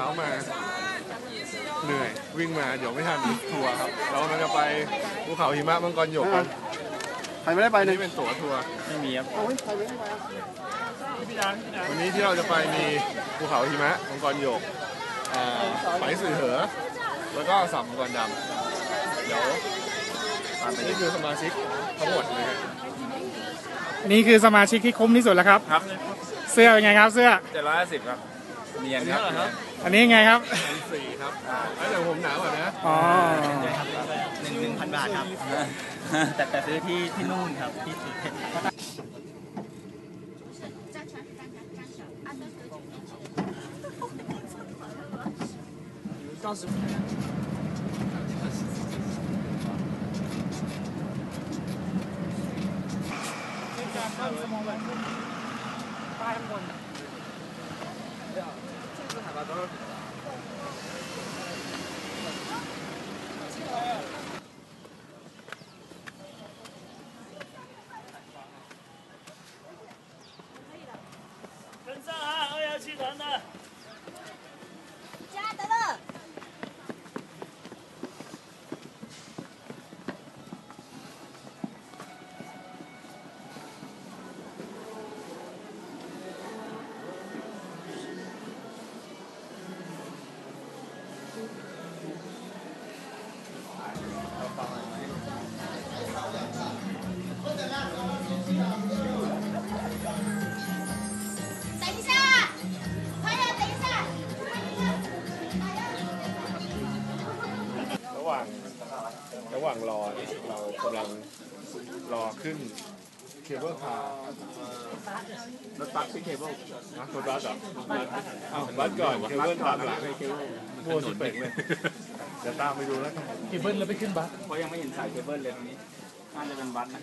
ช้ามาเหนื่อยวิ่งมาเดี๋ยวไม่ทันทัวร์ครับเรากำลังจะไปภูเขาหิมะมังกรหยกกันใครไม่ได้ไปอันเนี่ยนี้เป็นตั๋วทัวร์ไม่มีครับเอาเฮ้ยใครไม่ได้ไปอะวันนี้ที่เราจะไปมีภูเขาหิมะมังกรหยกอ่าไหมสื่อเหอ แล้วก็สัมมังกรดำเดี๋ยวนี่คือสมาชิกทั้งหมดนะฮะ นี่คือสมาชิกที่คุ้มที่สุดแล้วครับ ครับเสื้อเป็นไงครับเสื้อ เจ็ดร้อยห้าสิบครับ เนียนครับอันนี้ไงครับพันสี่ครับแล้วเดี๋ยวผมหนาวกว่านะอ๋อหนึ่งหนึ่งพันบาทครับ แต่แต่ซื้อที่ที่นู่นครับที่สุด 하나. เรากำลังรอขึ้นเคเบิลคาร์รถบัสที่เคเบิลนะรถบัสเหรออ้าวบัสก่อนเคเบิลตามหลังมัวสุดเป่งเลยเดี๋ยวตามไปดูแล้วกันกี่เบิ้ลแล้วไปขึ้นบัสเพราะยังไม่เห็นสายเคเบิลเลยตรงนี้น่าจะเป็นวัดนะ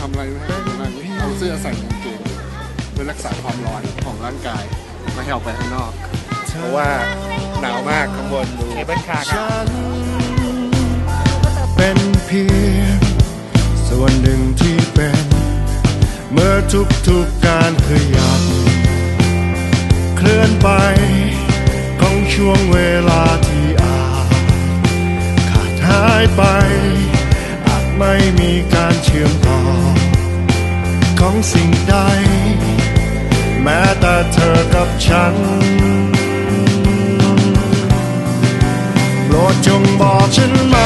ทำอะไรนะฮะกำลังเอาเสื้อใส่กางเกงเพื่อรักษาความร้อนของร่างกายไม่ให้ออกไปข้างนอก เพราะว่าหนาวมากข้างบนดูเคเบิลคาร์ครับเป็นเพียงส่วนหนึ่งที่เป็น เมื่อทุกๆกการขยับเคลื่อนไปของช่วงเวลาที่อาจขาดหายไป ไม่มีการเชื่อมต่อ ของสิ่งใด แม้แต่เธอกับฉัน โปรดจงบอกฉันมา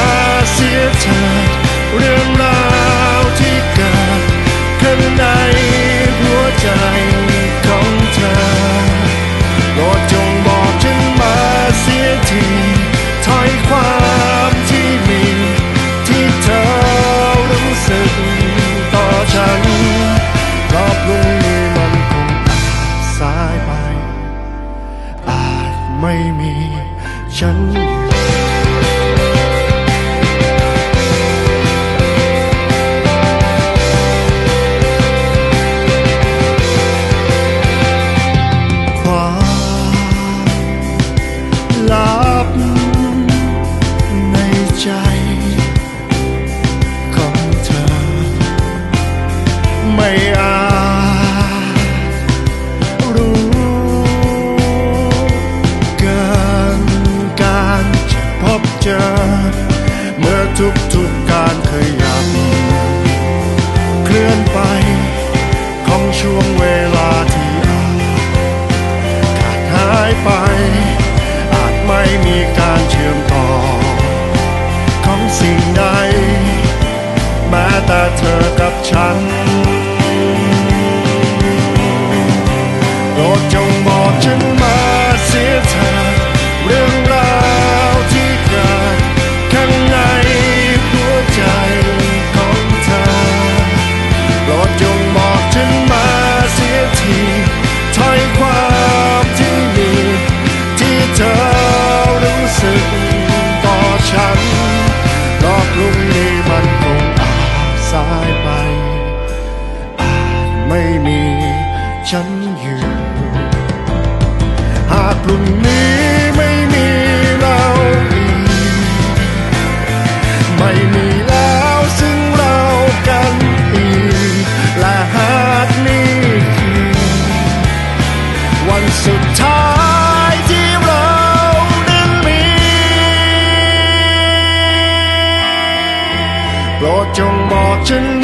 Christian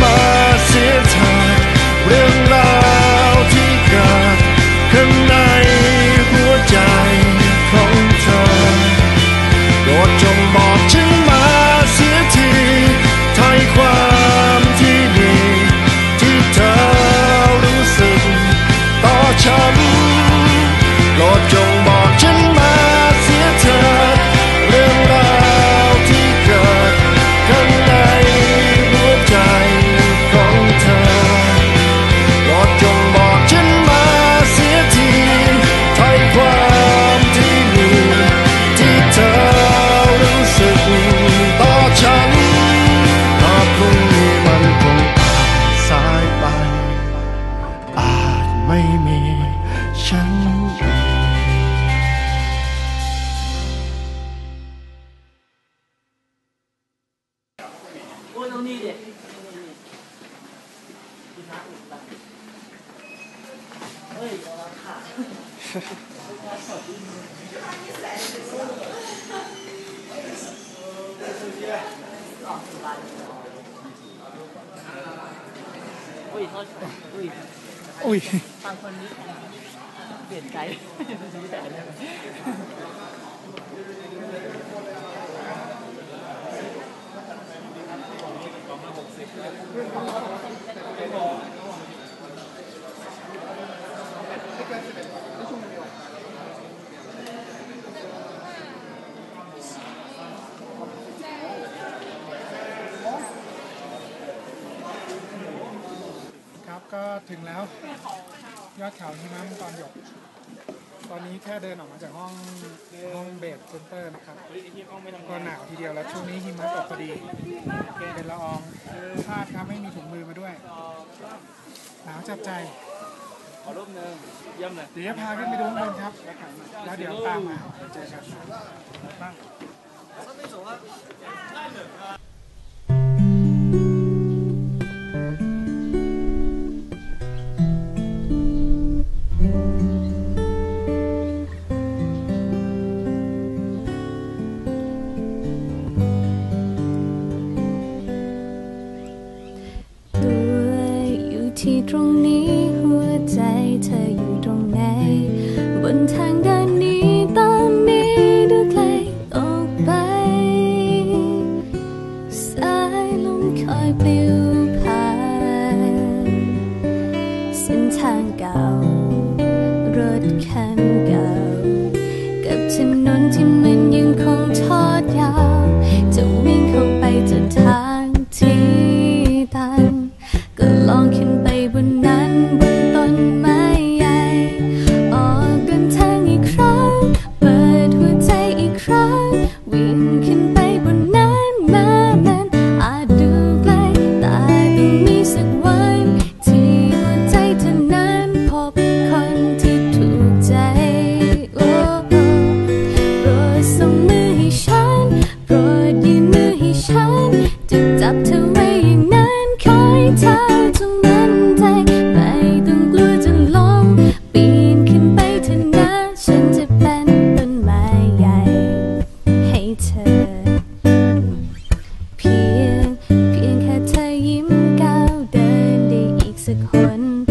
อุ้ยเขาอุ้ยอุ้ยบางคนนี้เปลี่ยนไกด์เปลี่ยนไก ครับก็ถึงแล้วยอดเขาที่น้ำตอนหยก ตอนนี้แค่เดินออกมาจากห้องห้องเบสเซนเตอร์นะครับ ก็หนาวทีเดียวแล้วช่วงนี้หิมะตกพอดี เป็นละอองพลาดครับไม่มีถุงมือมาด้วย หนาวจับใจ อรูปหนึ่งเยี่ยมเลยเดี๋ยวพาขึ้นไปดูข้าบนครับ แล้วเดี๋ยวตามมาเจอกันบ้างที่ตรงนี้ 魂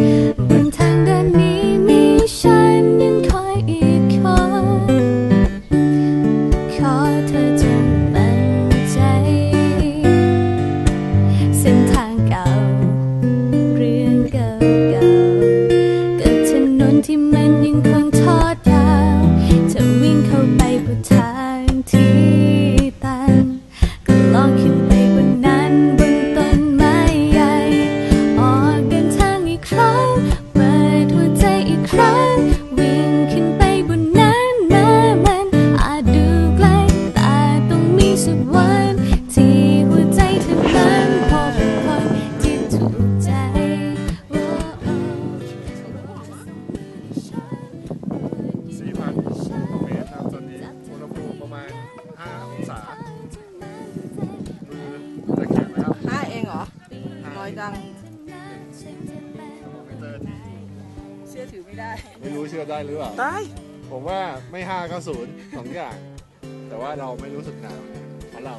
ชื่อได้หรือเปล่าได้ผมว่าไม่ห้าก็ศูนย์สองอย่าง แต่ว่าเราไม่รู้สึกหนาวเนี่ยเพราะเรา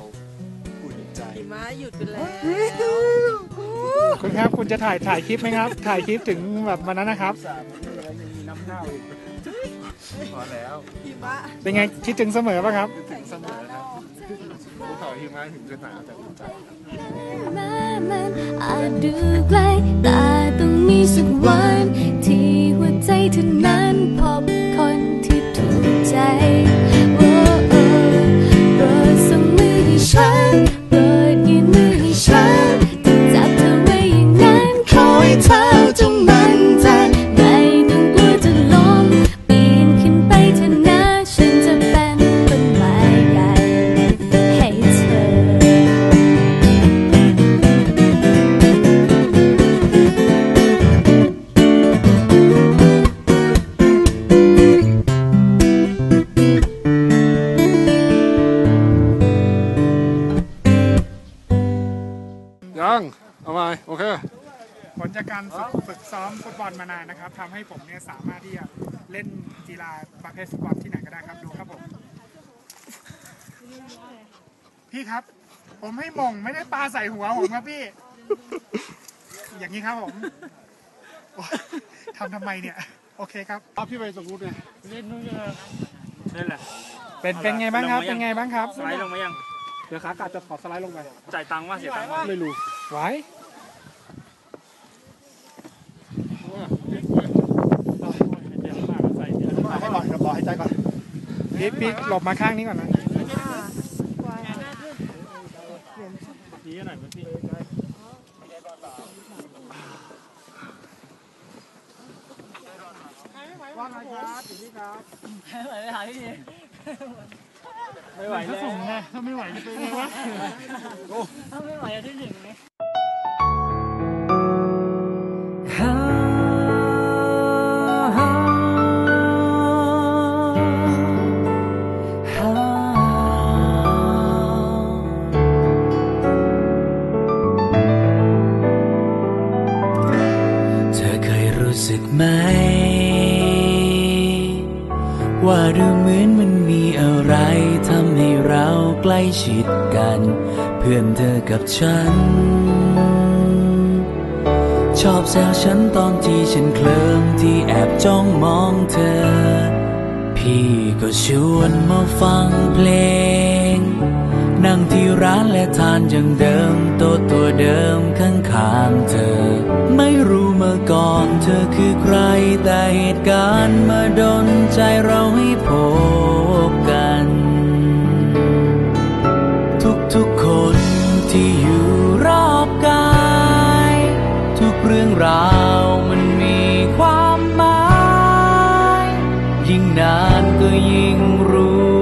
อุ่นใจ หิมะหยุดไปแล้วคุณครับคุณจะถ่ายถ่ายคลิปไหมครับ ถ่ายคลิปถึงแบบวันนั้นนะครับมีน้ำเน่าอีกพอแล้วหิมะเป็นไงคิดถึงเสมอป่ะครับถึงเสมอครับภูเขาหิมะถึงจะหนาวแต่อุ่นใจแม้มันอาจดูไกลแต่ต้องมีสักวันที่หัว ใจเท่านั้นพบคนที่ถูกใจ มฟุตบอลมานานนะครับทำให้ผมเนี่ยสามารถที่จะเล่นกีฬาประเภทฟุตบอลที่ไหนก็ได้ครับดูครับผม พี่ครับ ผมให้มงไม่ได้ปลาใส่หัวผมครับพี่ อย่างนี้ครับผมโอ๊ยทำทำไมเนี่ย โอเคครับพี่ไปสกู๊ตเนี่ยเล่นนู่นเลยนั่นแหละ เป็นเป็นไงบ้างครับ เป็นไงบ้างครับสไลด์ลงมายัง เดี๋ยวขากลับจะขอสไลด์ลงไปจ่ายตังค์ว่าเสียตังค์ว่าไม่รู้ไว้ เดี๋ยวมากใส่เดี๋ยว ให้ก่อนเดี๋ยวขอให้ใจก่อนพี่พี่หลบมาข้างนี้ก่อนนะดีหน่อยพี่ว่าไงครับอยู่นี่ครับไม่ไหวแล้วส่งไงถ้าไม่ไหวจะเป็นไงวะถ้าไม่ไหวจะที่หนึ่งนี่เธ ดูเหมือนมันมีอะไรทำให้เราใกล้ชิดกัน เพื่อนเธอกับฉัน ชอบแซวฉันตอนที่ฉันเคลิ้มที่แอบจ้องมองเธอ พี่ก็ชวนมาฟังเพลง นั่งที่ร้านและทานอย่างเดิมโต๊ะตัวเดิมข้างข้างๆเธอ ไม่รู้มาก่อนเธอคือใครแต่เหตุการณ์มาดนใจเรา พบกัน ทุกๆคนที่อยู่รอบกาย ทุกเรื่องราวมันมีความหมาย ยิ่งนานก็ยิ่งรู้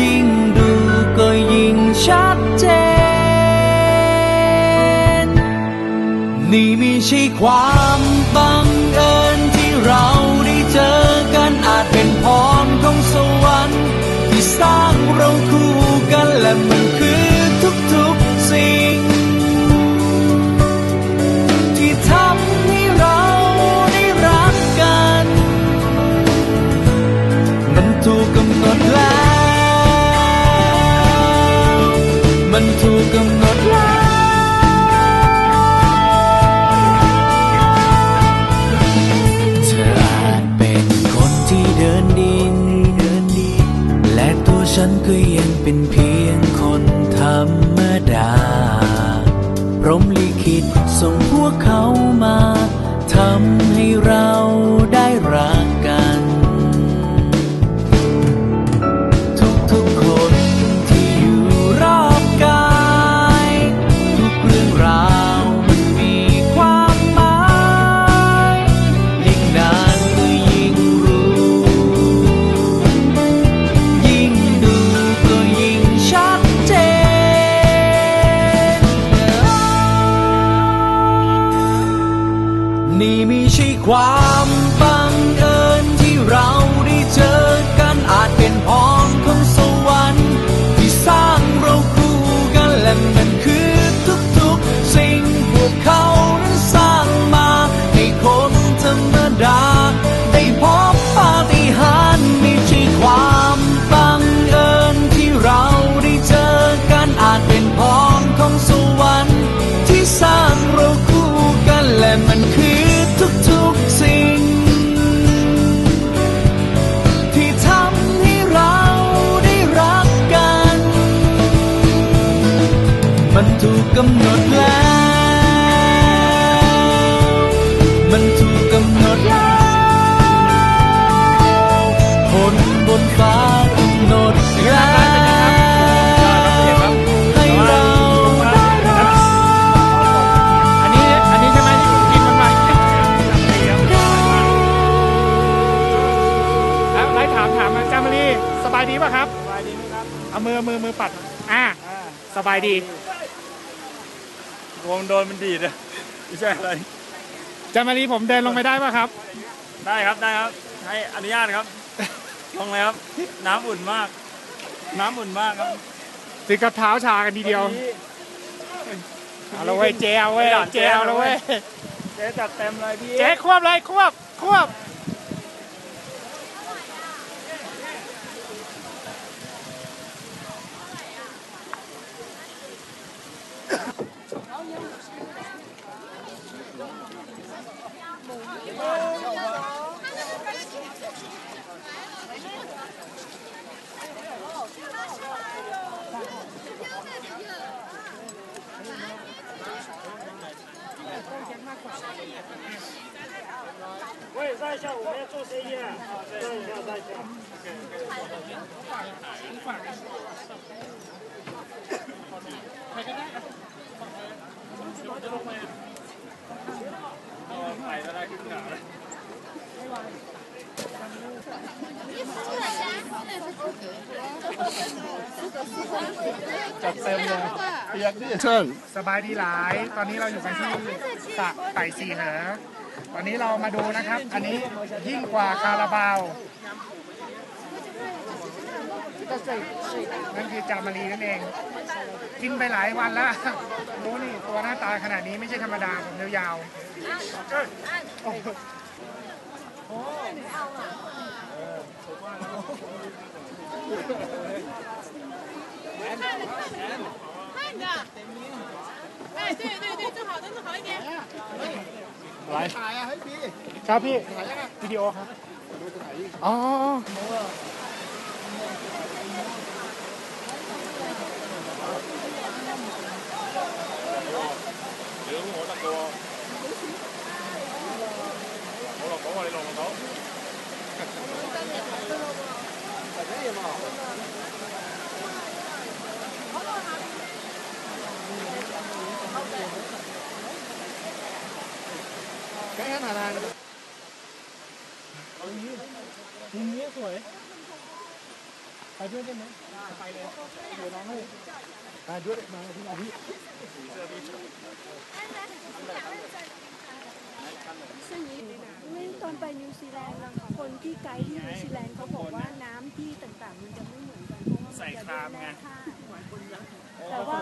ยิ่งดูก็ยิ่งชัดเจน นี่ไม่ใช่ความ มือมือมือปัดอ่าสบายดี วงโดนมันดีดอะไม่ใช่อะไรอาจารย์มารีผมเดินลงไปได้ป่ะครับ ได้ครับได้ครับ ให้อนุญาตครับ ลงเลยครับ น้ำอุ่นมาก น้ำอุ่นมากครับถึงกับเท้าชากันทีเดียวเอาละเว้ยเจเอาเว้ยเจเอาละเว้ยเจ๊จัดเต็มเลยพี่เจ๊ควบเลยควบควบ 喂，站一下，我们要做生意。站一下，站一下。 จัดเต็มเลยเปียกดิเชิญสบายดีหลาย ตอนนี้เราอยู่กันที่สระไต่สีเหอตอนนี้เรามาดูนะครับ อันนี้ยิ่งกว่าคาราบาวนั่นคือจามารีนั่นเอง กินไปหลายวันแล้วรู้นี่ตัวหน้าตาขนาดนี้ไม่ใช่ธรรมดาผมยาวๆเอ้ยโอ้โห 看着，哎，对对对，正好，正好一点。 อะไรถ่ายอ่ะให้พี่ครับพี่ถ่ายยังวิดีโอครับอ๋อ 喎，你落唔到。咩嘛？cái hết hàng hàng ừ, nhìn nghĩa tuổi phải đưa lên đấy phải đưa nó lên phải đưa đấy mà không phải ไปด้วยมาพี่อาพี่เมื่อตอนไปนิวซีแลนด์คนที่ไกด์ที่นิวซีแลนด์เขาบอกว่าน้ำที่ต่างๆ มันจะไม่เหมือนกันเพราะว่ามันจะได้แร่ธาตุแต่ว่า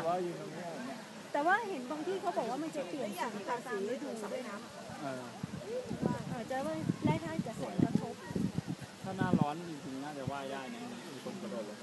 แต่ว่าเห็นบางที่เขาบอกว่ามันจะเปลี่ยนสีตามสีฤดูด้วยนะอาจจะว่าแร่ธาตุจะแสงกระทบ ถ้าหน้าร้อนจริงๆน่าจะว่ายได้นะมีคนกระโดดลงไป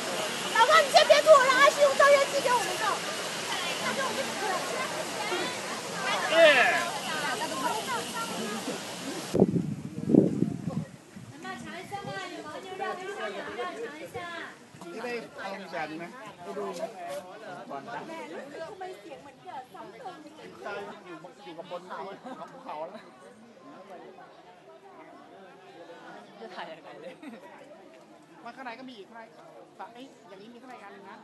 老婆，你先别吐，让阿西用照相机给我们照。大哥，我给你出来。耶！妈尝一下嘛，有牦牛肉跟上羊肉，尝一下。 ที่ได้เอาแบบนี้ไหมไปดูไหม อยู่กับบนเขาภูเขาแล้ว จะถ่ายยังไงเลย มาข้างในก็มีอีกข้างใน ฝั่งไอ้ยอย่างนี้มีข้างในอันหนึงนะ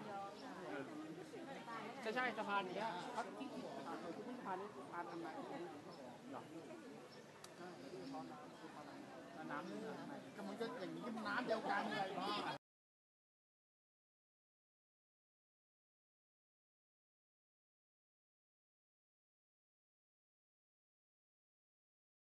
ใช่ใช่สะพานอย่างเงี้ยพักที่สะพานที่สะพานนี้สะพานทำไมหรอน้ำก็มันก็อย่างนี้น้ำเดียวกันเลยเนาะ